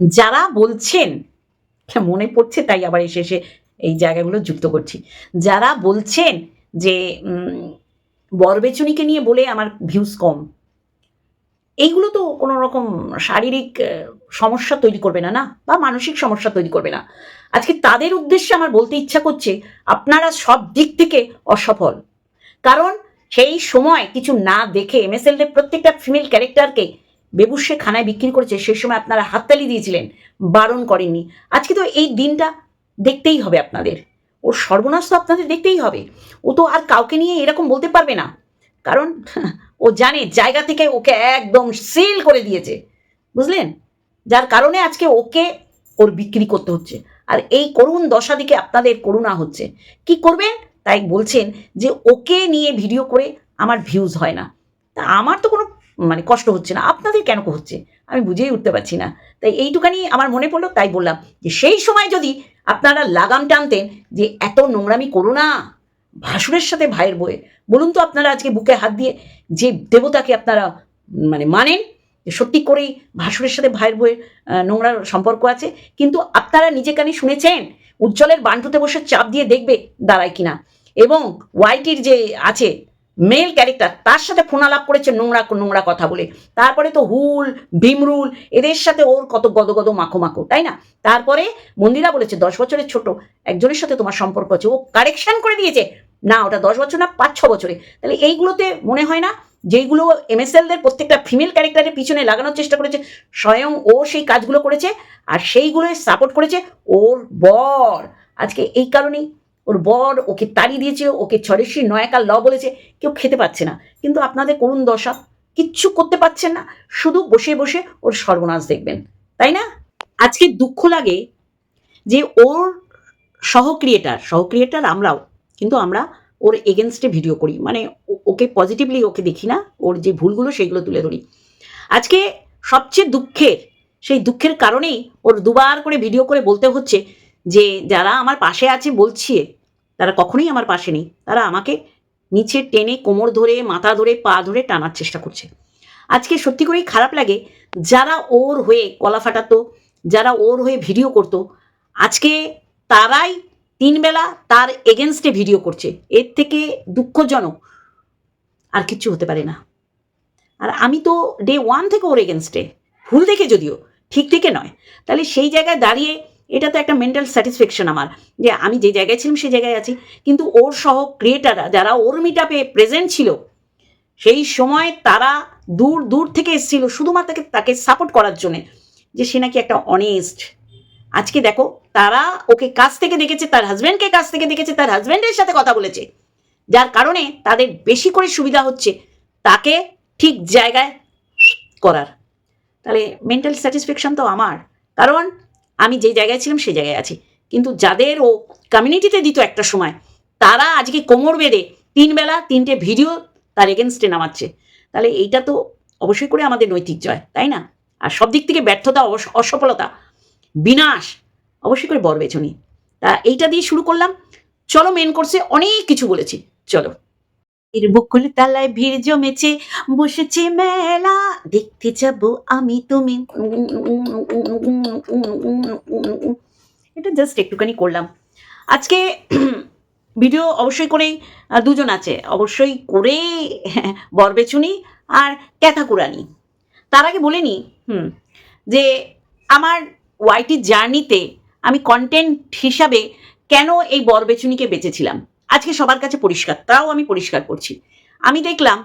যারা বলছেন মনে পড়ছে তাই আবার এসে এসে এই জায়গাগুলো যুক্ত করছি। যারা বলছেন যে বরবেচুনিকে নিয়ে বলে আমার ভিউজ কম, এইগুলো তো কোনো রকম শারীরিক সমস্যা তৈরি করবে না না? বা মানসিক সমস্যা তৈরি করবে না। আজকে তাদের উদ্দেশ্যে আমার বলতে ইচ্ছা করছে, আপনারা সব দিক থেকে অসফল। কারণ সেই সময় কিছু না দেখে এমএসএল এর প্রত্যেকটা ফিমেল ক্যারেক্টারকে বেবুসে খানায় বিক্রি করেছে সেই সময় আপনারা হাততালি দিয়েছিলেন, বারণ করেননি। আজকে তো এই দিনটা দেখতেই হবে আপনাদের। ওর সর্বনাশ তো আপনাদের দেখতেই হবে। ও তো আর কাউকে নিয়ে এরকম বলতে পারবে না। কারণ ও জানে, জায়গা থেকে ওকে একদম সেল করে দিয়েছে। বুঝলেন? যার কারণে আজকে ওকে ওর বিক্রি করতে হচ্ছে। আর এই করুণ দশা দিকে আপনাদের করুণা হচ্ছে। কি করবেন? তাই বলছেন যে, ওকে নিয়ে ভিডিও করে আমার ভিউজ হয় না। তা আমার তো কোনো মানে কষ্ট হচ্ছে না। আপনাদের কেন হচ্ছে? আমি বুঝেই উঠতে পারছি না। তাই এইটুখানি আমার মনে পড়ল, তাই বললাম যে সেই সময় যদি আপনারা লাগাম টানতেন যে এত নোংরামি করো না, ভাসুরের সাথে ভাইয়ের বয়ে। বলুন তো আপনারা আজকে বুকে হাত দিয়ে যে দেবতাকে আপনারা মানে মানেন সত্যি করেই ভাসুরের সাথে ভাইয়ের বইয়ের নোংরার সম্পর্ক আছে, কিন্তু আপনারা নিজে কানে শুনেছেন, উজ্জ্বলের বান্টুতে বসে চাপ দিয়ে দেখবে দাঁড়ায় কিনা। এবং ওয়াইটির যে আছে মেল ক্যারেক্টার তার সাথে ফোনালাপ করেছে, নোংরা নোংরা কথা বলে। তারপরে তো হুল, ভীমরুল, এদের সাথে ওর কত গদগদ মাখো মাখো, তাই না? তারপরে মন্দিরা বলেছে, দশ বছরের ছোট, একজনের সাথে তোমার সম্পর্ক আছে, ও কারেকশন করে দিয়েছে। না, ওটা দশ বছর না, পাঁচ, ছ বছরে। তাহলে এইগুলোতে মনে হয় না, যেইগুলো এমএসএলদের প্রত্যেকটা ফিমেল ক্যারেক্টারের পিছনে লাগানোর চেষ্টা করেছে, স্বয়ং ও সেই কাজগুলো করেছে, আর সেইগুলোই সাপোর্ট করেছে ওর বর। আজকে এই কারণেই ওর বর ওকে তাড়িয়ে দিয়েছে, ওকে ছড়েশি নয়াকা ল বলেছে, কেউ খেতে পাচ্ছে না। কিন্তু আপনাদের করুণ দশা, কিচ্ছু করতে পারছেন না, শুধু বসে বসে ওর সর্বনাশ দেখবেন, তাই না? আজকে দুঃখ লাগে যে ওর সহ ক্রিয়েটার সহ ক্রিয়েটার আমরাও, কিন্তু আমরা ওর এগেনস্টে ভিডিও করি। মানে ওকে পজিটিভলি ওকে দেখি না, ওর যে ভুলগুলো সেইগুলো তুলে ধরি। আজকে সবচেয়ে দুঃখের, সেই দুঃখের কারণেই ওর দুবার করে ভিডিও করে বলতে হচ্ছে যে যারা আমার পাশে আছে বলছি, তারা কখনোই আমার পাশে নেই। তারা আমাকে নিচে টেনে কোমর ধরে, মাথা ধরে, পা ধরে টানার চেষ্টা করছে। আজকে সত্যি করেই খারাপ লাগে যারা ওর হয়ে কলা ফাটাতো, যারা ওর হয়ে ভিডিও করতো, আজকে তারাই তিনবেলা তার এগেনস্টে ভিডিও করছে। এর থেকে দুঃখজনক আর কিচ্ছু হতে পারে না। আর আমি তো ডে ওয়ান থেকে ওর এগেনস্টে ভুল দেখে যদিও, ঠিক থেকে নয়। তাহলে সেই জায়গায় দাঁড়িয়ে এটা তো একটা মেন্টাল স্যাটিসফ্যাকশন আমার, যে আমি যে জায়গায় ছিলাম সেই জায়গায় আছি। কিন্তু ওর সহ ক্রিয়েটাররা যারা ওর মিটাপে প্রেজেন্ট ছিল, সেই সময় তারা দূর দূর থেকে এসেছিল শুধুমাত্র তাকে তাকে সাপোর্ট করার জন্যে, যে সে নাকি একটা অনেস্ট আজকে দেখো, তারা ওকে কাছ থেকে দেখেছে, তার হাজব্যান্ডকে কাছ থেকে দেখেছে, তার হাজব্যান্ডের সাথে কথা বলেছে। যার কারণে তাদের বেশি করে সুবিধা হচ্ছে তাকে ঠিক জায়গায় করার। তাহলে মেন্টাল স্যাটিসফ্যাকশন তো আমার। কারণ আমি যে জায়গায় ছিলাম সেই জায়গায় আছি। কিন্তু যাদের ও কমিউনিটিতে দিত একটা সময়, তারা আজকে কোমর বেঁধে তিন বেলা তিনটে ভিডিও তার এগেনস্টে নামাচ্ছে। তাহলে এইটা তো অবশ্যই করে আমাদের নৈতিক জয়, তাই না? আর সব দিক থেকে ব্যর্থতা অসফলতা, বিনাশ অবশ্যই করে বর বেছনি তা এইটা দিয়ে শুরু করলাম। চলো মেন কোর্সে অনেক কিছু বলেছি। চলো। এর বকুল তালায় ভিড় জমেছে বসেছে মেলা। দেখতে যাব আমি তুমি। এটা জাস্ট একটুখানি করলাম। আজকে ভিডিও অবশ্যই আহ, দুজন আছে। অবশ্যই করে বরবেচুনি আর ক্যাথাকুরানি। তার আগে বলে নি হুম যে আমার ওয়াইটি জার্নিতে আমি কন্টেন্ট হিসাবে কেন এই বরবেচুনিকে বেঁচেছিলাম? আজকে সবার কাছে পরিষ্কার, তাও আমি পরিষ্কার করছি। আমি দেখলাম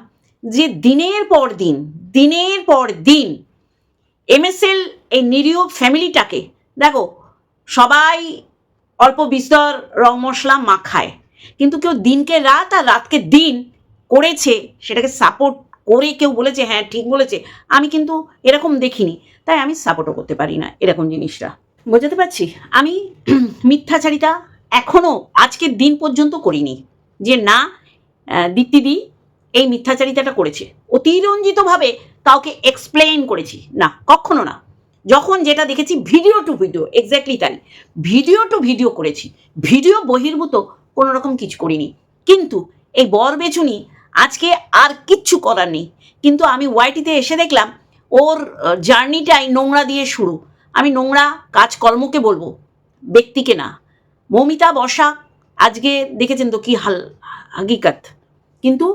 যে দিনের পর দিন, দিনের পর দিন এমএসএল এই নিরীহ ফ্যামিলিটাকে দেখো, সবাই অল্প বিস্তর রং মশলা মাখায়, কিন্তু কেউ দিনকে রাত আর রাতকে দিন করেছে, সেটাকে সাপোর্ট করে কেউ বলেছে হ্যাঁ ঠিক বলেছে, আমি কিন্তু এরকম দেখিনি। তাই আমি সাপোর্টও করতে পারি না এরকম জিনিসটা। বোঝাতে পারছি? আমি মিথ্যাচারিতা এখনও আজকের দিন পর্যন্ত করিনি যে না দীপ্তিদি এই মিথ্যাচারিতাটা করেছে। অতিরঞ্জিতভাবে কাউকে এক্সপ্লেইন করেছি। না, কখনো না। যখন যেটা দেখেছি ভিডিও টু ভিডিও এক্স্যাক্টলি তাই। ভিডিও টু ভিডিও করেছি। ভিডিও বহির্ভূত কোনো রকম কিছু করিনি। কিন্তু এই বর বেচুনি আজকে আর কিচ্ছু করার নেই। কিন্তু আমি ওয়াইটিতে এসে দেখলাম, ওর জার্নিটাই নোংরা দিয়ে শুরু। আমি নোংরা কাজকর্মকে বলব, ব্যক্তিকে না। মৌমিতা, বর্ষা, আজকে দেখেছেন তো কি হাল, হাকিকাত। কিন্তু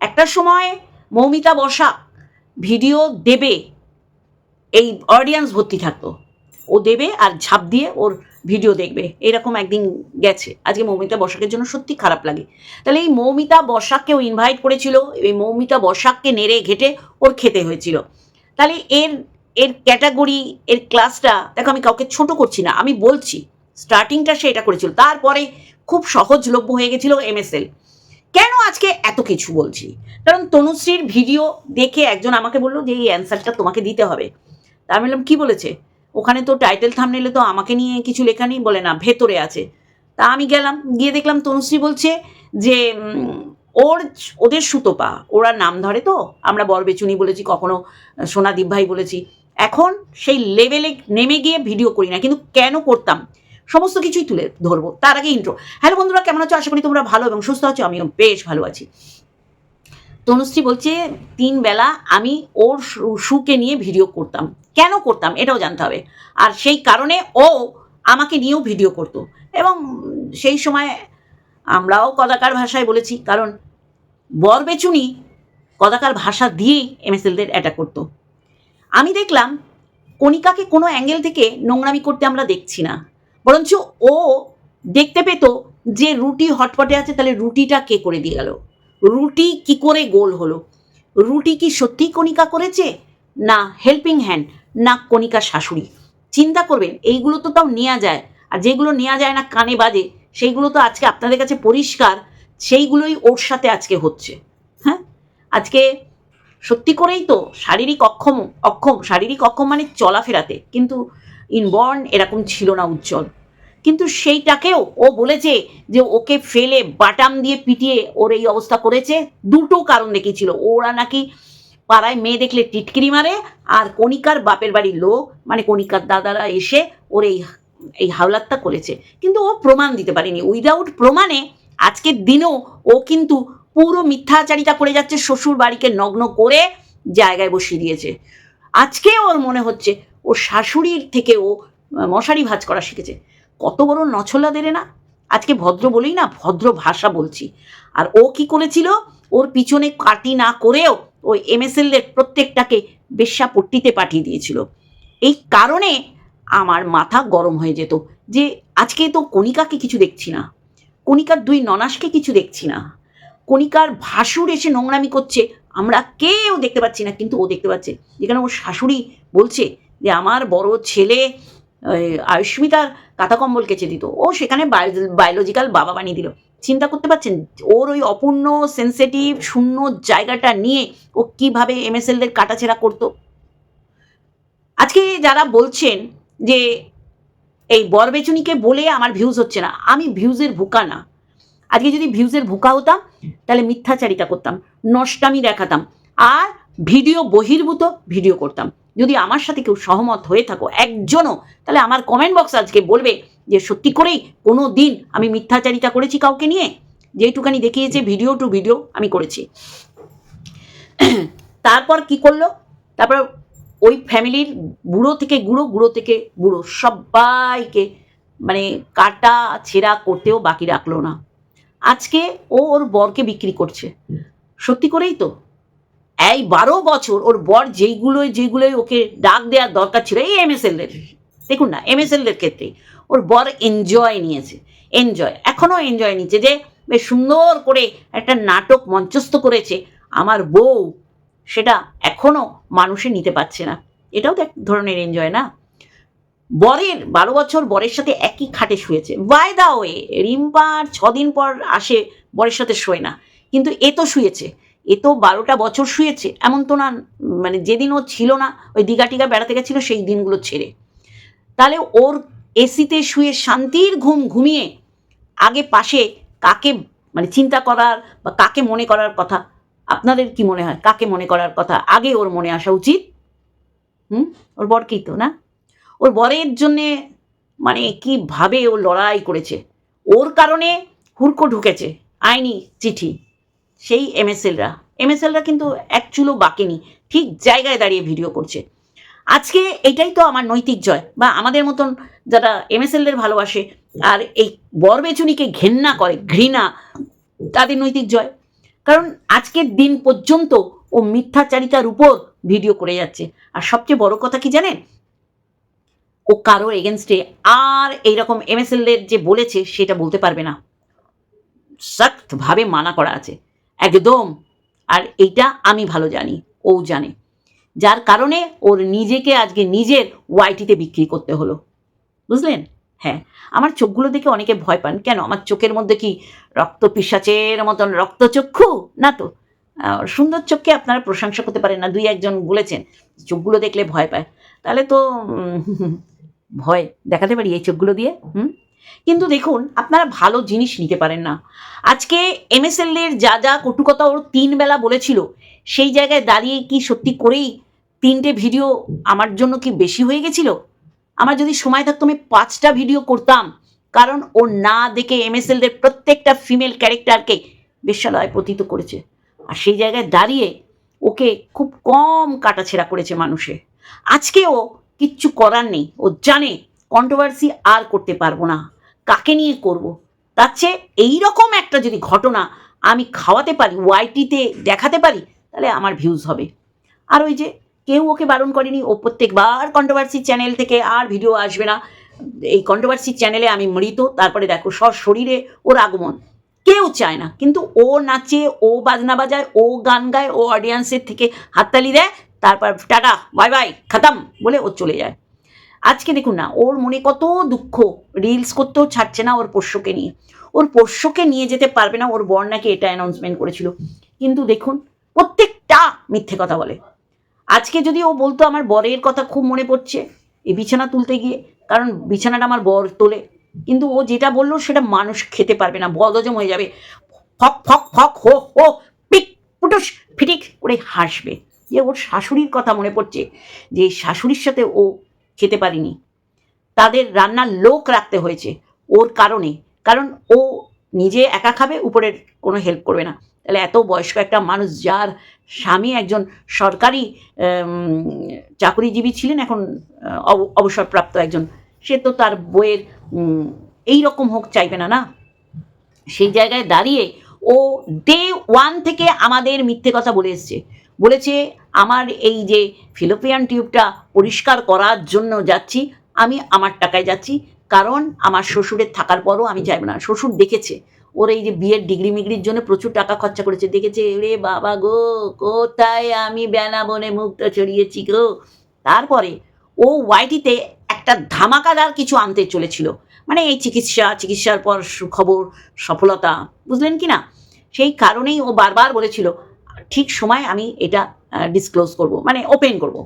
একটা সময় মৌমিতা, বর্ষা ভিডিও দেবে, এই অডিয়েন্স ভর্তি থাকতো। ও দেবে আর ঝাঁপ দিয়ে ওর ভিডিও দেখবে। এরকম একদিন গেছে। আজকে মৌমিতা বসাকের জন্য সত্যি খারাপ লাগে। তাহলে এই মৌমিতা বর্ষাককেও ইনভাইট করেছিল, এই মৌমিতা বসাককে নেড়ে ঘেটে ওর খেতে হয়েছিল। তাহলে এর এর ক্যাটাগরি এর ক্লাসটা দেখো আমি কাউকে ছোট করছি না, আমি বলছি স্টার্টিংটা সে এটা করেছিল। তারপরে খুব সহজলভ্য হয়ে গেছিল এমএসএল কেন আজকে এত কিছু বলছি? কারণ তনুশ্রীর ভিডিও দেখে একজন আমাকে বলল যে, এই অ্যান্সারটা তোমাকে দিতে হবে। তা আমি বললাম, কী বলেছে? ওখানে তো টাইটেল থামনেলে তো আমাকে নিয়ে কিছু লেখা নেই। বলে, না, ভেতরে আছে। তা আমি গেলাম, গিয়ে দেখলাম তনুশ্রী বলছে যে ওর, ওদের সুতোপা, ওরা নাম ধরে তো, আমরা বরবেচুনি বলেছি, কখনো সোনাদীপ ভাই বলেছি। এখন সেই লেভেলে নেমে গিয়ে ভিডিও করি না। কিন্তু কেন করতাম? সমস্ত কিছুই তুলে ধরবো। তার আগে ইন্ট্রো হ্যালো বন্ধুরা, কেমন আছো? আশা করি তোমরা ভালো এবং সুস্থ আছো, আমিও বেশ ভালো আছি। তনুশ্রী বলছে, তিন বেলা আমি ওর শুকে নিয়ে ভিডিও করতাম। কেন করতাম? এটাও জানতে হবে। আর সেই কারণে ও আমাকে নিয়েও ভিডিও করতো। এবং সেই সময় আমরাও কদাকার ভাষায় বলেছি, কারণ বরবেচুনি কদাকার ভাষা দিয়েই এমএসএলদের অ্যাটাক করতো। আমি দেখলাম কণিকাকে কোনো অ্যাঙ্গেল থেকে নোংরামি করতে আমরা দেখছি না। বরঞ্চ ও দেখতে পেতো যে রুটি হটপটে আছে, তাহলে রুটিটা কে করে দিয়ে গেল? রুটি কি করে গোল হলো? রুটি কি সত্যিই কণিকা করেছে? না হেল্পিং হ্যান্ড না কণিকা শাশুড়ি। চিন্তা করবেন, এইগুলো তো তাও নেওয়া যায়। আর যেগুলো নেওয়া যায় না, কানে বাজে, সেইগুলো তো আজকে আপনাদের কাছে পরিষ্কার, সেইগুলোই ওর সাথে আজকে হচ্ছে। হ্যাঁ? আজকে সত্যি করেই তো শারীরিক অক্ষম অক্ষম, শারীরিক অক্ষম মানে চলাফেরাতে। কিন্তু ইনবর্ন এরকম ছিল না উজ্জ্বল। কিন্তু সেইটাকেও ও বলেছে যে ওকে ফেলে বাটাম দিয়ে পিটিয়ে ওর এই অবস্থা করেছে। দুটো কারণ দেখিয়েছিল ওরা নাকি পাড়ায় মেয়ে দেখলে টিটকিরি মারে আর কণিকার বাপের বাড়ির লোক মানে কণিকার দাদারা এসে ওর এই এই হাওলাতটা করেছে। কিন্তু ও প্রমাণ দিতে পারেনি। উইদাউট প্রমাণে আজকের দিনেও ও কিন্তু পুরো মিথ্যাচারিতা করে যাচ্ছে শ্বশুর বাড়িকে নগ্ন করে জায়গায় বসিয়ে দিয়েছে। আজকে ওর মনে হচ্ছে ও শাশুড়ির থেকে ও মশারি ভাজ করা শিখেছে। কত বড় নছলা দেরে না? আজকে ভদ্র বলেই না, ভদ্র ভাষা বলছি। আর ও কি করেছিল? ওর পিছনে কাটি না করেও ওই এমএসএলদের প্রত্যেকটাকে বেশ্যাপট্টিতে পাঠিয়ে দিয়েছিল। এই কারণে আমার মাথা গরম হয়ে যেত যে আজকে তো কণিকাকে কিছু দেখছি না। কণিকার দুই ননাসকে কিছু দেখছি না। কণিকার ভাসুর এসে নোংরামি করছে, আমরা কেউ দেখতে পাচ্ছি না, কিন্তু ও দেখতে পাচ্ছে। যেখানে ওর শাশুড়ি বলছে যে আমার বড় ছেলে ওই আয়ুষ্মিতার কাঁথা কম্বল কেচে দিত। ও সেখানে বায়োলজিক্যাল বাবা বানিয়ে দিল। চিন্তা করতে পারছেন? ওর ওই অপূর্ণ সেন্সিটিভ শূন্য জায়গাটা নিয়ে ও কীভাবে এমএসএলদের কাটাছেড়া করতো? আজকে যারা বলছেন যে, এই বরবেচুনিকে বলে আমার ভিউজ হচ্ছে না। আমি ভিউজের ভুকা না। আজকে যদি ভিউজের ভুকা হতাম, তাহলে মিথ্যাচারিতা করতাম, নষ্টামি দেখাতাম, আর ভিডিও বহির্ভূত ভিডিও করতাম। যদি আমার সাথে কেউ সহমত হয়ে থাকো, একজনও, তাহলে আমার কমেন্ট বক্স আজকে বলবে যে, সত্যি করেই কোনো দিন আমি মিথ্যাচারিতা করেছি কাউকে নিয়ে? যেটুকানি দেখিয়েছে ভিডিও টু ভিডিও আমি করেছি। তারপর কি করল? তারপর ওই ফ্যামিলির বুড়ো থেকে গুঁড়ো গুঁড়ো থেকে বুড়ো সবাইকে মানে কাটা ছেঁড়া করতেও বাকি রাখল না। আজকে ও ওর বরকে বিক্রি করছে। সত্যি করেই তো? এই বারো বছর ওর বর যেইগুলোই যেগুলোই ওকে ডাক দেওয়ার দরকার ছিল, এই এমএসএলদের দেখুন না এমএসএলদের ক্ষেত্রে ওর বর এনজয় নিয়েছে এনজয় এখনও এনজয় নিচ্ছে যে বেশ সুন্দর করে একটা নাটক মঞ্চস্থ করেছে। আমার বউ সেটা এখনও মানুষে নিতে পারছে না। এটাও তো এক ধরনের এনজয় না? বরের, বারো বছর বরের সাথে একই খাটে শুয়েছে। বাই দা ওয়ে রিম্পার ছদিন পর আসে বরের সাথে শোয় না। কিন্তু এ তো শুয়েছে। এ তো বারোটা বছর শুয়েছে, এমন তো না মানে যেদিন ও ছিল না, ওই দীঘা টিঘা বেড়াতে গেছিল, সেই দিনগুলো ছেড়ে। তাহলে ওর এসিতে শুয়ে শান্তির ঘুম ঘুমিয়ে আগে পাশে কাকে মানে চিন্তা করার বা কাকে মনে করার কথা, আপনাদের কি মনে হয়? কাকে মনে করার কথা? আগে ওর মনে আসা উচিত। হুম? ওর বরকেই তো, না? ওর বরের জন্যে মানে কীভাবে ও লড়াই করেছে? ওর কারণে হুড়কো ঢুকেছে, আইনি চিঠি। সেই এমএসএলরা এমএসএলরা কিন্তু এক চুলো বাকেনি, ঠিক জায়গায় দাঁড়িয়ে ভিডিও করছে। আজকে এটাই তো আমার নৈতিক জয় বা আমাদের মতন যারা এমএসএলদের ভালোবাসে আর এই বরবেচুনিকে ঘেন্না করে, ঘৃণা, তাদের নৈতিক জয়। কারণ আজকের দিন পর্যন্ত ও মিথ্যাচারিতার উপর ভিডিও করে যাচ্ছে। আর সবচেয়ে বড় কথা কি জানেন? ও কারও এগেনস্টে আর এইরকম এমএসএলদের যে বলেছে সেটা বলতে পারবে না। সখ্তভাবে মানা করা আছে। একদম। আর এইটা আমি ভালো জানি, ও জানে। যার কারণে ওর নিজেকে আজকে নিজের ওয়াইটিতে বিক্রি করতে হলো। বুঝলেন? হ্যাঁ আমার চোখগুলো দেখে অনেকে ভয় পান। কেন? আমার চোখের মধ্যে কি রক্ত পিসাচের মতন রক্তচক্ষু? না তো। সুন্দর চোখকে আপনারা প্রশংসা করতে পারেন না, দুই একজন বলেছেন। চোখগুলো দেখলে ভয় পায়। তাহলে তো ভয় দেখাতে পারি এই চোখগুলো দিয়ে? হুম? কিন্তু দেখুন, আপনারা ভালো জিনিস নিতে পারেন না। আজকে এমএসএল এর যা যা কটুকতা ওর তিন বেলা বলেছিল, সেই জায়গায় দাঁড়িয়ে কি সত্যি করেই তিনটে ভিডিও আমার জন্য কি বেশি হয়ে গেছিল? আমার যদি সময় থাকতো, আমি পাঁচটা ভিডিও করতাম। কারণ ও না দেখে এমএসএলদের প্রত্যেকটা ফিমেল ক্যারেক্টারকে বেশ্যালয় পতিত করেছে। আর সেই জায়গায় দাঁড়িয়ে ওকে খুব কম কাটাছেড়া করেছে মানুষে। আজকে ও কিচ্ছু করার নেই। ও জানে কন্ট্রোভার্সি আর করতে পারব না। কাকে নিয়ে করব। তার চেয়ে এইরকম একটা যদি ঘটনা আমি খাওয়াতে পারি ওয়াইটিতে দেখাতে পারি, তাহলে আমার ভিউজ হবে। আর ওই যে কেউ ওকে বারণ করেনি, ও প্রত্যেকবার কন্ট্রোভার্সি চ্যানেল থেকে আর ভিডিও আসবে না। এই কন্ট্রোভার্সি চ্যানেলে আমি মৃত, তারপরে দেখো সব শরীরে ওর আগমন। কেউ চায় না, কিন্তু ও নাচে, ও বাজনা বাজায়, ও গান গায়, ও অডিয়েন্সের থেকে হাততালি দেয়, তারপর টাটা বাই বাই খাতাম বলে ও চলে যায়। আজকে দেখুন না, ওর মনে কত দুঃখ রিলস করতেও ছাড়ছে না ওর পোষ্যকে নিয়ে। ওর পোষ্যকে নিয়ে যেতে পারবে না, ওর বর নাকি এটা অ্যানাউন্সমেন্ট করেছিল। কিন্তু দেখুন, প্রত্যেকটা মিথ্যে কথা বলে। আজকে যদি ও বলতো আমার বরের কথা খুব মনে পড়ছে, এই বিছানা তুলতে গিয়ে, কারণ বিছানাটা আমার বর তোলে। কিন্তু ও যেটা বলল সেটা মানুষ খেতে পারবে না বদজম হয়ে যাবে। ফক ফক ফক, হো হো, পিক, পুটুস, ফিটিক করে হাসবে। যে ওর শাশুড়ির কথা মনে পড়ছে, যে শাশুড়ির সাথে ও খেতে পারিনি। তাদের রান্নার লোক রাখতে হয়েছে ওর কারণে। কারণ ও নিজে একা খাবে, উপরের কোনো হেল্প করবে না। তাহলে এত বয়স্ক একটা মানুষ যার স্বামী একজন সরকারি চাকরিজীবী ছিলেন এখন অব- অবসরপ্রাপ্ত একজন, সে তো তার বইয়ের এই রকম হোক চাইবে না না? সেই জায়গায় দাঁড়িয়ে ও ডে ওয়ান থেকে আমাদের মিথ্যে কথা বলে এসছে। বলেছে আমার এই যে ফিলোপিয়ান টিউবটা পরিষ্কার করার জন্য যাচ্ছি, আমি আমার টাকায় যাচ্ছি। কারণ আমার শ্বশুরের থাকার পরও আমি চাইব না। শ্বশুর দেখেছে। ওর এই যে বিয়ের ডিগ্রি মিগ্রির জন্য প্রচুর টাকা খরচা করেছে। দেখেছে রে বাবা গো, কোথায় আমি বেনা বনে মুক্ত ছড়িয়েছি গো? তারপরে ও ওয়াইটিতে একটা ধামাকাদার কিছু আনতে চলেছিল। মানে এই চিকিৎসা, চিকিৎসার পর সুখবর সফলতা, বুঝলেন কি না? সেই কারণেই ও বারবার বলেছিল ঠিক সময় আমি এটা ডিসক্লোজ করব মানে ওপেন করব।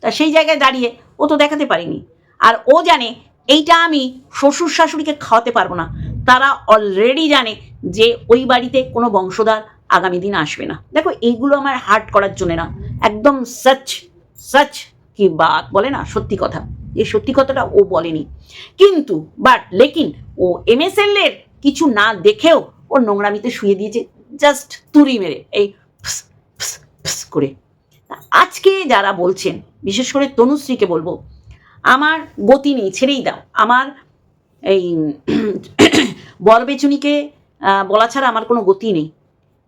তা সেই জায়গায় দাঁড়িয়ে ও তো দেখাতে পারিনি। আর ও জানে এইটা আমি শ্বশুর শাশুড়িকে খাওয়াতে পারব না। তারা অলরেডি জানে যে ওই বাড়িতে কোনো বংশধার আগামী দিন আসবে না। দেখো, এইগুলো আমার হার্ট করার জন্য না। একদম সচ সচ কি বাত বলে না, সত্যি কথা। এই সত্যি কথাটা ও বলেনি। কিন্তু বাট লেকিন, ও এমএসএল এর কিছু না দেখেও ও নোংরামিতে শুয়ে দিয়েছে জাস্ট তুড়ি মেরে। এই ফস করে। আজকে যারা বলছেন, বিশেষ করে তনুশ্রীকে বলব, আমার গতি নেই, ছেড়েই দাও। আমার এই বরবেচুনিকে বলা ছাড়া আমার কোনো গতি নেই।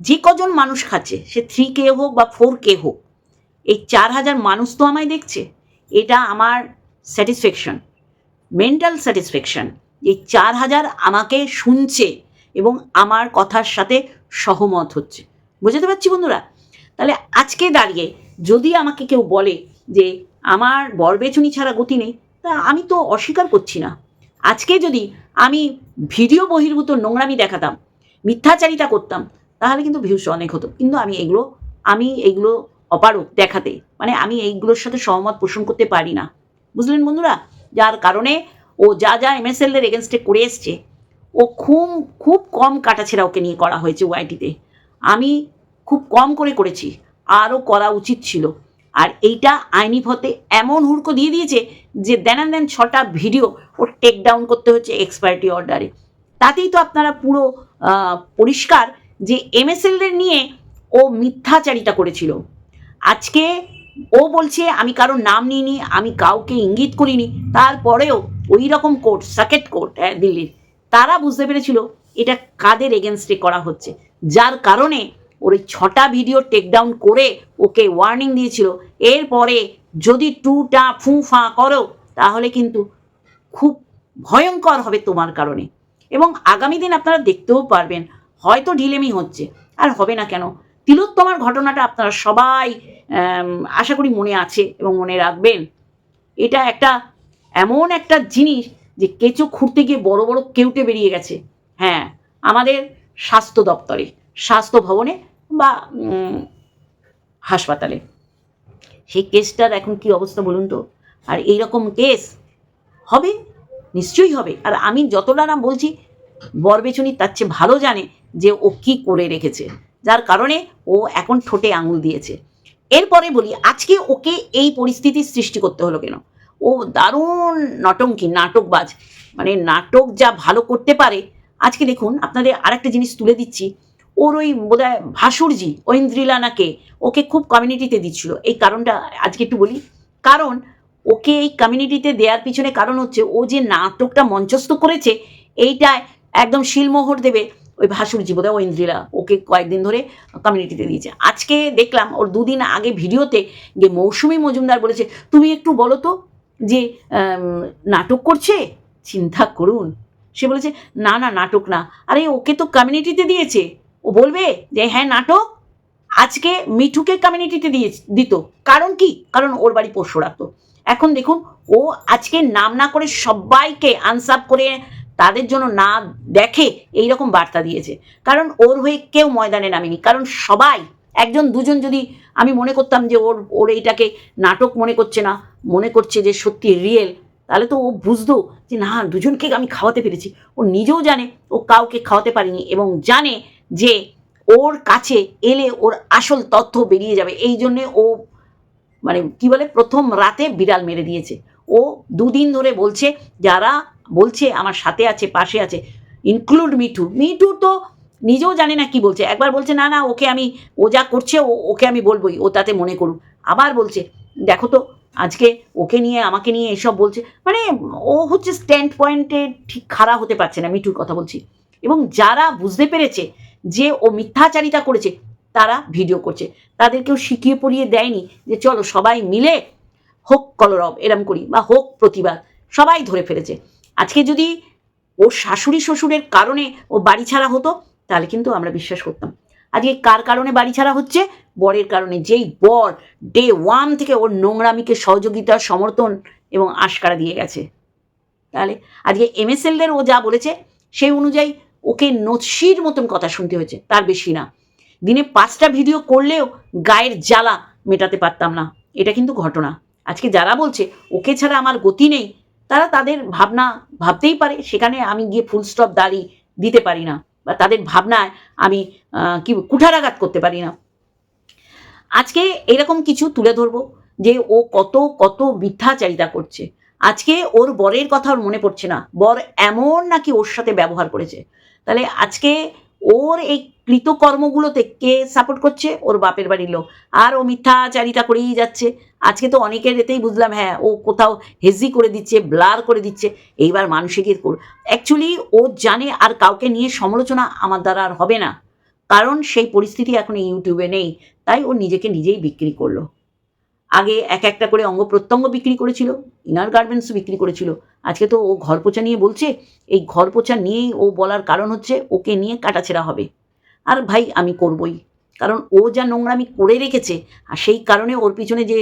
যে কজন মানুষ খাচ্ছে, সে থ্রি কে হোক বা ফোর কে হোক, এই চার হাজার মানুষ তো আমায় দেখছে, এটা আমার স্যাটিসফ্যাকশন মেন্টাল স্যাটিসফ্যাকশন এই চার হাজার আমাকে শুনছে এবং আমার কথার সাথে সহমত হচ্ছে। বুঝতে পারছি বন্ধুরা? তাহলে আজকে দাঁড়িয়ে যদি আমাকে কেউ বলে যে আমার বরবেচুনি ছাড়া গতি নেই, তা আমি তো অস্বীকার করছি না। আজকে যদি আমি ভিডিও বহির্ভূত নোংরামি দেখাতাম, মিথ্যাচারিতা করতাম, তাহলে কিন্তু ভিউস অনেক হতো। কিন্তু আমি এগুলো আমি এগুলো অপারক দেখাতে মানে আমি এইগুলোর সাথে সহমত পোষণ করতে পারি না। বুঝলেন বন্ধুরা? যার কারণে ও যা যা এমএসএল এর এগেনস্টে করে এসছে, ও খুব খুব কম কাটাছেড়া ওকে নিয়ে করা হয়েছে ওয়াইটিতে আমি খুব কম করে করেছি, আরও করা উচিত ছিল। আর এইটা আইনি পথে এমন হুড়কো দিয়ে দিয়েছে যে দেন দেন ছটা ভিডিও ও টেক ডাউন করতে হচ্ছে এক্সপায়ারিটি অর্ডারে তাতেই তো আপনারা পুরো পরিষ্কার যে এমএসএলদের নিয়ে ও মিথ্যাচারিতা করেছিল। আজকে ও বলছে, আমি কারোর নাম নিইনি, আমি কাউকে ইঙ্গিত করিনি। তারপরেও ওই রকম কোর্ট সাকেট কোর্ট হ্যাঁ দিল্লির, তারা বুঝতে পেরেছিল এটা কাদের এগেনস্টে করা হচ্ছে। যার কারণে ওর ওই ছটা ভিডিও টেকডাউন করে ওকে ওয়ার্নিং দিয়েছিল। এরপরে যদি টুটা ফু ফা করো, তাহলে কিন্তু খুব ভয়ঙ্কর হবে তোমার কারণে। এবং আগামী দিন আপনারা দেখতেও পারবেন, হয়তো ঢিলেমি হচ্ছে। আর হবে না কেন? তিলোত্তমার ঘটনাটা আপনারা সবাই আশা করি মনে আছে এবং মনে রাখবেন। এটা একটা এমন একটা জিনিস যে কেঁচো খুঁড়তে গিয়ে বড় বড় কেউটে বেরিয়ে গেছে। হ্যাঁ আমাদের স্বাস্থ্য দপ্তরে, স্বাস্থ্য ভবনে বা হাসপাতালে। সেই কেসটার এখন কি অবস্থা বলুন তো? আর এই রকম কেস হবে? নিশ্চয়ই হবে। আর আমি যতটা না বলছি বরবেচুনি তার চেয়ে ভালো জানে যে ও কি করে রেখেছে। যার কারণে ও এখন ঠোঁটে আঙুল দিয়েছে। এরপরে বলি, আজকে ওকে এই পরিস্থিতির সৃষ্টি করতে হলো কেন? ও দারুণ নটঙ্কি, নাটকবাজ। মানে নাটক যা ভালো করতে পারে, আজকে দেখুন আপনাদের আরেকটা জিনিস তুলে দিচ্ছি। ওর ওই বোধহয় ভাসুরজি ঐন্দ্রিলা নাকে ওকে খুব কমিউনিটিতে দিচ্ছিল। এই কারণটা আজকে একটু বলি। কারণ ওকে এই কমিউনিটিতে দেওয়ার পিছনে কারণ হচ্ছে, ও যে নাটকটা মঞ্চস্থ করেছে, এইটায় একদম শিলমোহর দেবে ওই ভাসুরজি বোধহয় ঐন্দ্রিলা ওকে কয়েকদিন ধরে কমিউনিটিতে দিয়েছে। আজকে দেখলাম ওর দুদিন আগে ভিডিওতে যে মৌসুমি মজুমদার বলেছে, তুমি একটু বলো তো যে নাটক করছে? চিন্তা করুন। সে বলেছে, না না, নাটক না। আরে, ওকে তো কমিউনিটিতে দিয়েছে। ও বলবে যে হ্যাঁ নাটক আজকে মিঠুকে কমিউনিটিতে দিয়ে দিত। কারণ কি? কারণ ওর বাড়ি পোষ্য রাখতো। এখন দেখুন, ও আজকে নাম না করে সবাইকে আনসাপ করে তাদের জন্য না দেখে এই রকম বার্তা দিয়েছে। কারণ ওর হয়ে কেউ ময়দানে নামেনি। কারণ সবাই, একজন, দুজন যদি আমি মনে করতাম যে, ওর ওর এইটাকে নাটক মনে করছে না, মনে করছে যে, সত্যি রিয়েল তাহলে তো ও বুঝতো যে, না, দুজনকে আমি খাওয়াতে পেরেছি। ও নিজেও জানে, ও কাউকে খাওয়াতে পারেনি এবং জানে যে ওর কাছে এলে ওর আসল তথ্য বেরিয়ে যাবে। এই জন্যে ও মানে কি বলে? প্রথম রাতে বিড়াল মেরে দিয়েছে। ও দুদিন ধরে বলছে, যারা বলছে আমার সাথে আছে, পাশে আছে ইনক্লুড মিঠু। মিঠু তো নিজেও জানে না কি বলছে। একবার বলছে, না না, ওকে আমি, ও যা করছে, ও, ওকে আমি বলবোই, ও তাতে মনে করুক। আবার বলছে, দেখো তো, আজকে ওকে নিয়ে, আমাকে নিয়ে এসব বলছে। মানে ও হচ্ছে স্ট্যান্ড পয়েন্টে ঠিক খাড়া হতে পারছে না, মিঠুর কথা বলছি। এবং যারা বুঝতে পেরেছে যে ও মিথ্যাচারিতা করেছে, তারা ভিডিও করছে। তাদেরকেও শিখিয়ে পড়িয়ে দেয়নি যে চলো সবাই মিলে হোক কলরব, এরম করি, বা হোক প্রতিবাদ, সবাই ধরে ফেলেছে। আজকে যদি ওর শাশুড়ি শ্বশুরের কারণে ও বাড়ি ছাড়া হতো, তাহলে কিন্তু আমরা বিশ্বাস করতাম। আজকে কার কারণে বাড়ি ছাড়া হচ্ছে? বরের কারণে। যেই বর ডে ওয়ান থেকে ওর নোংরামিকে সহযোগিতা, সমর্থন এবং আশকারা দিয়ে গেছে। তাহলে আজকে এমএসএলদের ও যা বলেছে, সেই অনুযায়ী ওকে নৎসির মতন কথা শুনতে হয়েছে, তার বেশি না। দিনে পাঁচটা ভিডিও করলেও গায়ের জ্বালা মেটাতে পারতাম না। এটা কিন্তু ঘটনা। আজকে যারা বলছে, ওকে ছাড়া আমার গতি নেই, তারা তাদের ভাবনা ভাবতেই পারে, সেখানে আমি গিয়ে ফুল স্টপ দাঁড়ি দিতে পারি না বা তাদের ভাবনায় আমি কি কুঠারাঘাত করতে পারি না। আজকে এরকম কিছু তুলে ধরবো যে ও কত কত মিথ্যাচারিতা করছে। আজকে ওর বরের কথা ওর মনে পড়ছে না। বর এমন নাকি ওর সাথে ব্যবহার করেছে। তাহলে আজকে ওর এই কৃতকর্মগুলোতে কে সাপোর্ট করছে? ওর বাপের বাড়ির লোক। আর ও মিথ্যাচারিতা করেই যাচ্ছে। আজকে তো অনেকের এতেই বুঝলাম হ্যাঁ ও কোথাও হেজি করে দিচ্ছে, ব্লার করে দিচ্ছে। এইবার মানুষে মানসিকের কর অ্যাকচুয়ালি ও জানে আর কাউকে নিয়ে সমালোচনা আমার দ্বারা আর হবে না। কারণ সেই পরিস্থিতি এখন ইউটিউবে নেই। তাই ও নিজেকে নিজেই বিক্রি করল। আগে এক একটা করে অঙ্গ প্রত্যঙ্গ বিক্রি করেছিল ইনার গার্মেন্টস বিক্রি করেছিল। আজকে তো ও ঘর পোছা নিয়ে বলছে, এই ঘর পোছা নিয়েই ও বলার কারণ হচ্ছে ওকে নিয়ে কাটাছেড়া হবে। আর ভাই, আমি করবই। কারণ ও যা নোংরামি করে রেখেছে, আর সেই কারণে ওর পিছনে যে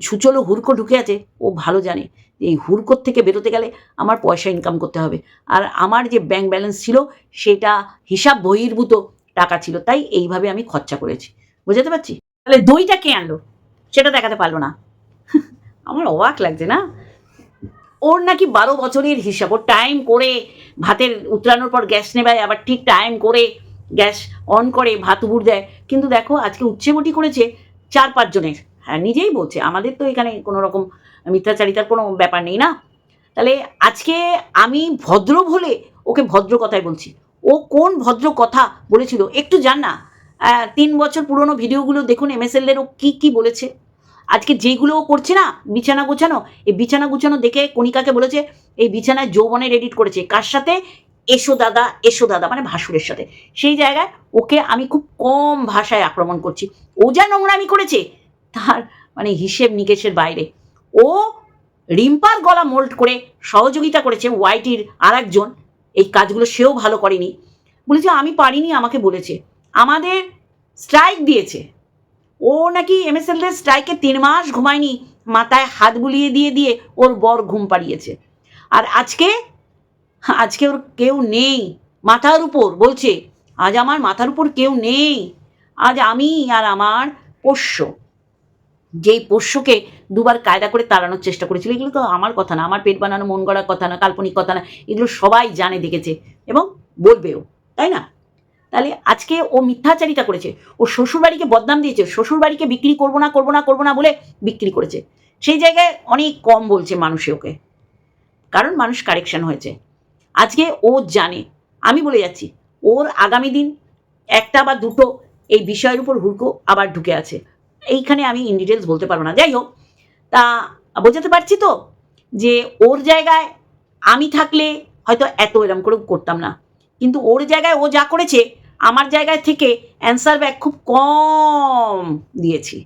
ছুচলো হুড়কো ঢুকে আছে, ও ভালো জানে এই হুড়কোর থেকে বেরোতে গেলে আমার পয়সা ইনকাম করতে হবে। আর আমার যে ব্যাংক ব্যালেন্স ছিল, সেটা হিসাব বহির্ভূত টাকা ছিল, তাই এইভাবে আমি খরচা করেছি। বুঝতে পারছি? তাহলে দইটা কে আনলো? সেটা দেখাতে পারল না। আমার অবাক লাগছে না? ওর নাকি বারো বছরের হিসাব। ওর টাইম করে ভাতের উতরানোর পর গ্যাস নেবায়, আবার ঠিক টাইম করে গ্যাস অন করে, ভাত উবুর দেয়। কিন্তু দেখো, আজকে উচ্ছেবটি করেছে চার পাঁচজনের হ্যাঁ নিজেই বলছে, আমাদের তো এখানে কোনো রকম মিথ্যাচারিতার কোনো ব্যাপার নেই না। তাহলে আজকে আমি ভদ্র বলে ওকে ভদ্র কথাই বলছি। ও কোন ভদ্র কথা বলেছিল একটু জান না। তিন বছর পুরনো ভিডিওগুলো দেখুন এমএসএল এর ও কী কী বলেছে। আজকে যেগুলো ও করছে না, বিছানা গোছানো, এই বিছানা গুছানো দেখে কণিকাকে বলেছে, এই বিছানায় যৌবনের এডিট করেছে। কার সাথে? এসো দাদা এসো দাদা মানে ভাসুরের সাথে। সেই জায়গায় ওকে আমি খুব কম ভাষায় আক্রমণ করছি। ও যা নোংরামি করেছে, তার মানে হিসেব নিকেশের বাইরে। ও রিম্পার গলা মোল্ড করে সহযোগিতা করেছে ওয়াইটির আর একজন এই কাজগুলো সেও ভালো করেনি। বলেছে, আমি পারিনি, আমাকে বলেছে। আমাদের স্ট্রাইক দিয়েছে। ও নাকি এমএসএল এর স্ট্রাইকে তিন মাস ঘুমায়নি, মাথায় হাত বুলিয়ে দিয়ে দিয়ে ওর বর ঘুম পাড়িয়েছে। আর আজকে আজকে ওর কেউ নেই, মাথার উপর বলছে, আজ আমার মাথার উপর কেউ নেই, আজ আমি আর আমার পোষ্য। যেই পোষ্যকে দুবার কায়দা করে তাড়ানোর চেষ্টা করেছিল, এগুলো তো আমার কথা না, আমার পেট বানানো, মন গড়ার কথা না, কাল্পনিক কথা না, এগুলো সবাই জানে, দেখেছে, এবং বলবেও, তাই না? তাহলে আজকে ও মিথ্যাচারিতা করেছে। ও শ্বশুরবাড়িকে বদনাম দিয়েছে। শ্বশুরবাড়িকে বিক্রি করব না করব না করব না বলে বিক্রি করেছে। সেই জায়গায় অনেক কম বলছে মানুষে ওকে। কারণ মানুষ কারেকশন হয়েছে। আজকে ও জানে। আমি বলে যাচ্ছি, ওর আগামী দিন একটা বা দুটো এই বিষয়ের উপর হুড়কো আবার ঢুকে আছে। এইখানে আমি ইন ডিটেলস বলতে পারব না। যাই হোক, তা বোঝাতে পারছি তো যে ওর জায়গায় আমি থাকলে হয়তো এত এরম করে করতাম না। কিন্তু ওর জায়গায় ও যা করেছে আমার জায়গায় থেকে অ্যান্সার ব্যাক খুব কম দিয়েছি।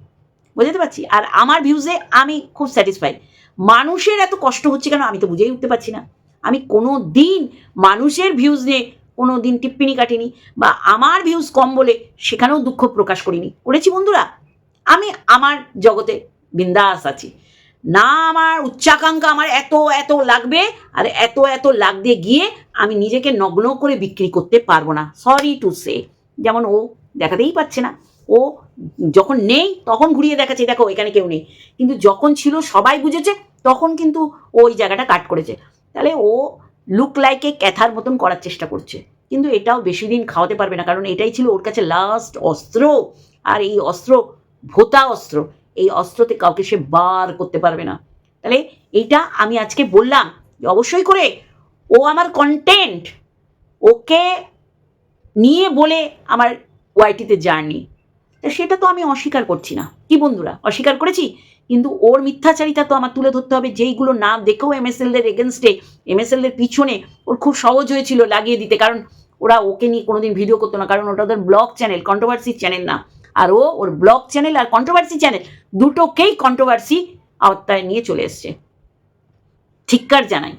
বুঝতে পারছি? আর আমার ভিউজে আমি খুব স্যাটিসফাইড মানুষের এত কষ্ট হচ্ছে কেন? আমি তো বুঝেই উঠতে পারছি না। আমি কোনো দিন মানুষের ভিউজ নিয়ে কোনো দিন টিপ্পিনি কাটিনি বা আমার ভিউজ কম বলে সেখানেও দুঃখ প্রকাশ করিনি। করেছি বন্ধুরা? আমি আমার জগতে বিন্দাস আছি। না আমার উচ্চাকাঙ্ক্ষা আমার এত এত লাগবে, আর এত এত লাগতে গিয়ে আমি নিজেকে নগ্ন করে বিক্রি করতে পারব না। সরি টু সে যেমন ও দেখাতেই পাচ্ছে না। ও যখন নেই, তখন ঘুরিয়ে দেখাচ্ছে, দেখো এখানে কেউ নেই। কিন্তু যখন ছিল, সবাই বুঝেছে, তখন কিন্তু ও ওই জায়গাটা কাট করেছে। তাহলে ও লুক লাইকে ক্যাথার মতন করার চেষ্টা করছে। কিন্তু এটাও বেশি দিন খাওয়াতে পারবে না, কারণ এটাই ছিল ওর কাছে লাস্ট অস্ত্র। আর এই অস্ত্র, ভোতা অস্ত্র এই অস্ত্রতে কাউকে সে বার করতে পারবে না। তাহলে এইটা আমি আজকে বললাম অবশ্যই করে ও আমার কন্টেন্ট ওকে নিয়ে বলে আমার ওয়াইটিতে জার্নি তা সেটা তো আমি অস্বীকার করছি না। কি বন্ধুরা, অস্বীকার করেছি? কিন্তু ওর মিথ্যাচারিতা তো আমার তুলে ধরতে হবে। যেইগুলো না দেখেও এমএসএলদের এগেনস্টে এমএসএলদের পিছনে ওর খুব সহজ হয়েছিল লাগিয়ে দিতে। কারণ ওরা ওকে নিয়ে কোনোদিন ভিডিও করতো না। কারণ ওটা ওদের ব্লগ চ্যানেল কন্ট্রোভার্সি চ্যানেল না। আর ও ওর ব্লগ চ্যানেল আর কন্ট্রোভার্সি চ্যানেল দুটোকেই কন্ট্রোভার্সি আওতায় নিয়ে চলে এসছে। ঠিককার জানাই।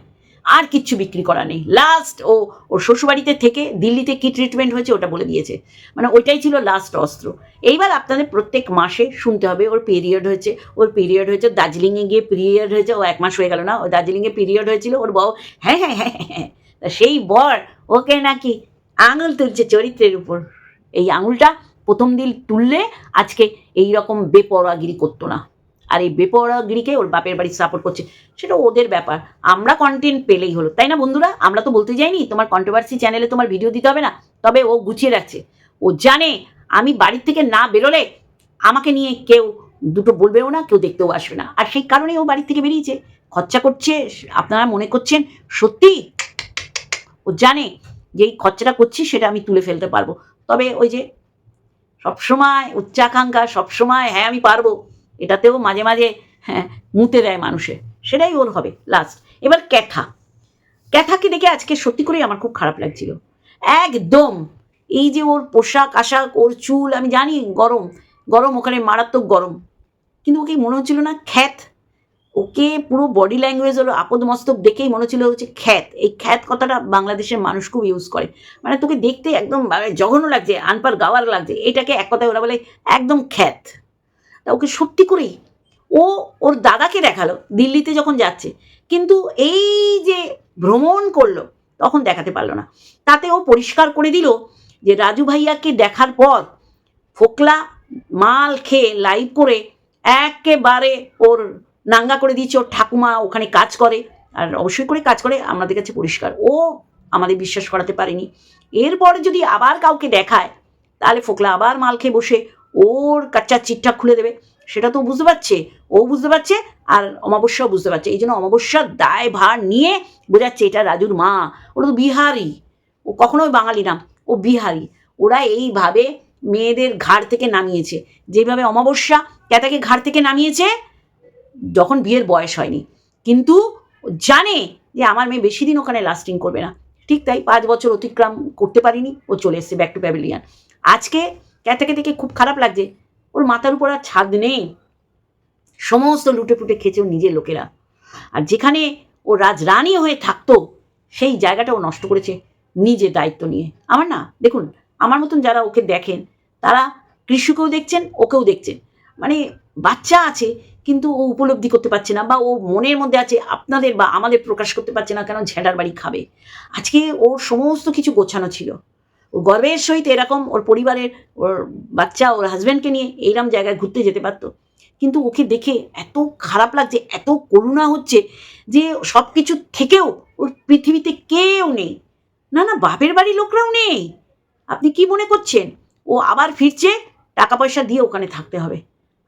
আর কিচ্ছু বিক্রি করা নেই। লাস্ট ও ওর শ্বশুরবাড়িতে থেকে দিল্লিতে কি ট্রিটমেন্ট হয়েছে ওটা বলে দিয়েছে। মানে ওইটাই ছিল লাস্ট অস্ত্র। এইবার আপনাদের প্রত্যেক মাসে শুনতে হবে, ওর পিরিয়ড হয়েছে, ওর পিরিয়ড হয়েছে, দার্জিলিংয়ে গিয়ে পিরিয়ড হয়েছে, ও এক মাস হয়ে গেল না ও দার্জিলিংয়ে পিরিয়ড হয়েছিল, ওর বউ হ্যাঁ হ্যাঁ হ্যাঁ হ্যাঁ হ্যাঁ সেই বর ওকে নাকি আঙুল তুলছে চরিত্রের উপর। এই আঙুলটা প্রথম দিন তুললে আজকে এই রকম বেপরোয়াগিরি করতো না। আর এই বেপরোয়াগিরিকে ওর বাপের বাড়ি সাপোর্ট করছে, সেটা ওদের ব্যাপার। আমরা কন্টেন্ট পেলেই হলো, তাই না বন্ধুরা? আমরা তো বলতে যাইনি, তোমার কন্ট্রোভার্সি চ্যানেলে তোমার ভিডিও দিতে হবে না। তবে ও গুছিয়ে রাখছে। ও জানে আমি বাড়ির থেকে না বেরোলে আমাকে নিয়ে কেউ দুটো বলবেও না, কেউ দেখতেও আসবে না। আর সেই কারণে ও বাড়ির থেকে বেরিয়েছে। খরচা করছে, আপনারা মনে করছেন? সত্যি? ও জানে যে এই খরচাটা করছি, সেটা আমি তুলে ফেলতে পারব। তবে ওই যে সবসময় উচ্চাকাঙ্ক্ষা, সবসময় হ্যাঁ আমি পারব। এটাতেও মাঝে মাঝে হ্যাঁ মুতে দেয় মানুষে। সেটাই ওর হবে লাস্ট এবার ক্যাথা। ক্যাথাকে দেখে আজকে সত্যি করেই আমার খুব খারাপ লাগছিল। একদম। এই যে ওর পোশাক, আশাক, ওর চুল, আমি জানি গরম। গরম ওখানে মারাত্মক গরম। কিন্তু ওকে মনে হচ্ছিল না, খ্যাত। ওকে পুরো বডি ল্যাঙ্গুয়েজ হলো আপদ মস্তক দেখেই মনে হচ্ছিল হচ্ছে খ্যাত। এই খ্যাত কথাটা বাংলাদেশের মানুষ খুব ইউজ করে। মানে তোকে দেখতে একদম মানে জঘন্য লাগছে আনপার গাওয়ার লাগছে। এটাকে এক কথায় ওরা বলে একদম খ্যাত। তা ওকে সত্যি করেই ও ওর দাদাকে দেখাল, দিল্লিতে যখন যাচ্ছে। কিন্তু এই যে ভ্রমণ করল, তখন দেখাতে পারল না। তাতে ও পরিষ্কার করে দিল যে রাজু ভাইয়াকে দেখার পর ফোকলা মাল খেয়ে লাইভ করে একেবারে ওর নাঙ্গা করে দিয়েছে, ওর ঠাকুমা ওখানে কাজ করে, আর অবশ্যই করে কাজ করে, আমাদের কাছে পরিষ্কার। ও আমাদের বিশ্বাস করাতে পারেনি। এরপরে যদি আবার কাউকে দেখায়, তাহলে ফোকলা আবার মাল খেয়ে বসে ওর কাচ্চা চিটটা খুলে দেবে। সেটা তো বুঝতে পারছে, ও বুঝতে পারছে, আর অমাবস্যাও বুঝতে পারছে। এই জন্য অমাবস্যার দায় ভার নিয়ে বোঝাচ্ছে এটা রাজুর মা। ওরা তো বিহারি। ও কখনোই বাঙালি না, ও বিহারি। ওরা এইভাবে মেয়েদের ঘাড় থেকে নামিয়েছে। যেভাবে অমাবস্যা ক্যাতাকে ঘাড় থেকে নামিয়েছে যখন বিয়ের বয়স হয়নি। কিন্তু জানে যে আমার মেয়ে বেশি দিন ওখানে লাস্টিং করবে না। ঠিক তাই পাঁচ বছর অতিক্রম করতে পারিনি, ও চলে এসছে ব্যাক টু প্যাভিলিয়ান আজকে ক্যাতাকে দেখে খুব খারাপ লাগছে, ওর মাথার উপর আর ছাদ নেই। সমস্ত লুটে পুটে খেয়েছে ওর নিজের লোকেরা। আর যেখানে ও রাজরানী হয়ে থাকতো, সেই জায়গাটা ও নষ্ট করেছে নিজের দায়িত্ব নিয়ে। আমার না, দেখুন, আমার মতন যারা ওকে দেখেন, তারা কৃষকেও দেখছেন, ওকেও দেখছেন। মানে বাচ্চা আছে কিন্তু ও উপলব্ধি করতে পারছে না বা ও মনের মধ্যে আছে আপনাদের বা আমাদের প্রকাশ করতে পারছে না কেন ঝেঁটার বাড়ি খাবে। আজকে ওর সমস্ত কিছু গোছানো ছিল। ও গর্বের সহিত এরকম ওর পরিবারের, ওর বাচ্চা, ওর হাজব্যান্ডকে নিয়ে এইরকম জায়গায় ঘুরতে যেতে পারতো। কিন্তু ওকে দেখে এত খারাপ লাগছে, এত করুণা হচ্ছে যে সব কিছু থেকেও ওর পৃথিবীতে কেউ নেই। না না, বাপের বাড়ির লোকরাও নেই। আপনি কি মনে করছেন? ও আবার ফিরছে, টাকা পয়সা দিয়ে ওখানে থাকতে হবে।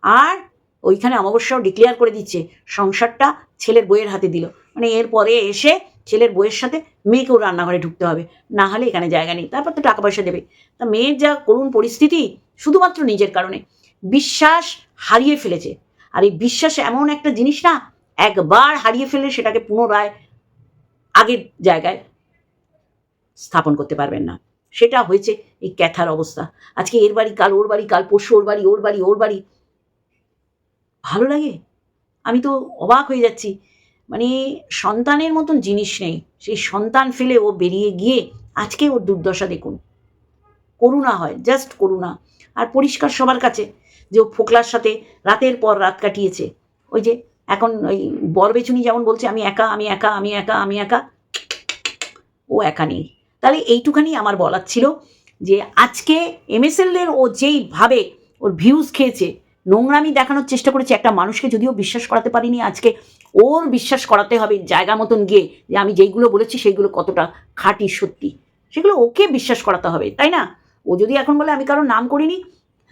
আর ওইখানে অমাবস্যাও ডিক্লেয়ার করে দিচ্ছে, সংসারটা ছেলের বইয়ের হাতে দিল। মানে এরপরে এসে ছেলের বইয়ের সাথে মেয়েকেও রান্নাঘরে ঢুকতে হবে, না হলে এখানে জায়গা নেই। তারপর তো টাকা পয়সা দেবে। তা মেয়ের যা করুণ পরিস্থিতি শুধুমাত্র নিজের কারণে। বিশ্বাস হারিয়ে ফেলেছে। আর এই বিশ্বাস এমন একটা জিনিস না, একবার হারিয়ে ফেলে সেটাকে পুনরায় আগের জায়গায় স্থাপন করতে পারবেন না। সেটা হয়েছে এই ক্যাথার অবস্থা। আজকে এর বাড়ি কাল, ওর বাড়ি কাল, পরশু ওর বাড়ি ওর বাড়ি ওর বাড়ি। ভালো লাগে? আমি তো অবাক হয়ে যাচ্ছি। মানে সন্তানের মতন জিনিস নেই। সেই সন্তান ফেলে ও বেরিয়ে গিয়ে আজকে ওর দুর্দশা দেখুন। করুণা হয় জাস্ট করুণা। আর পরিষ্কার সবার কাছে যে ও ফোকলার সাথে রাতের পর রাত কাটিয়েছে। ওই যে এখন ওই বরবেচুনি যেমন বলছে, আমি একা আমি একা আমি একা আমি একা। ও একা নেই। তাহলে এইটুখানি আমার বলার ছিল যে আজকে এমএসএলদের ও যেইভাবে ওর ভিউজ খেয়েছে নোংরামি দেখানোর চেষ্টা করেছে। একটা মানুষকে যদিও বিশ্বাস করাতে পারিনি, আজকে ওর বিশ্বাস করাতে হবে জায়গা মতন গিয়ে যে আমি যেইগুলো বলেছি সেইগুলো কতটা খাঁটি, সত্যি। সেগুলো ওকে বিশ্বাস করাতে হবে, তাই না? ও যদি এখন বলে আমি কারোর নাম করিনি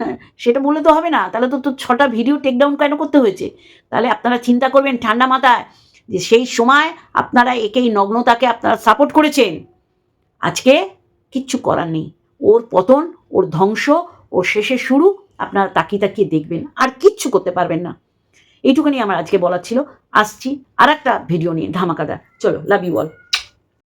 হ্যাঁ সেটা বললে তো হবে না। তাহলে তো তো ছটা ভিডিও টেকডাউন কেন করতে হয়েছে? তাহলে আপনারা চিন্তা করবেন ঠান্ডা মাথায় যে সেই সময় আপনারা একেই নগ্নতাকে আপনারা সাপোর্ট করেছেন। আজকে কিচ্ছু করার নেই। ওর পতন, ওর ধ্বংস, ওর শেষে শুরু আপনারা তাকিয়ে তাকিয়ে দেখবেন, আর কিচ্ছু করতে পারবেন না। এইটুকুনি আমার আজকে বলার ছিল। আসছি আর একটা ভিডিও নিয়ে, ধামাকাদার। চলো লাভ ইউ অল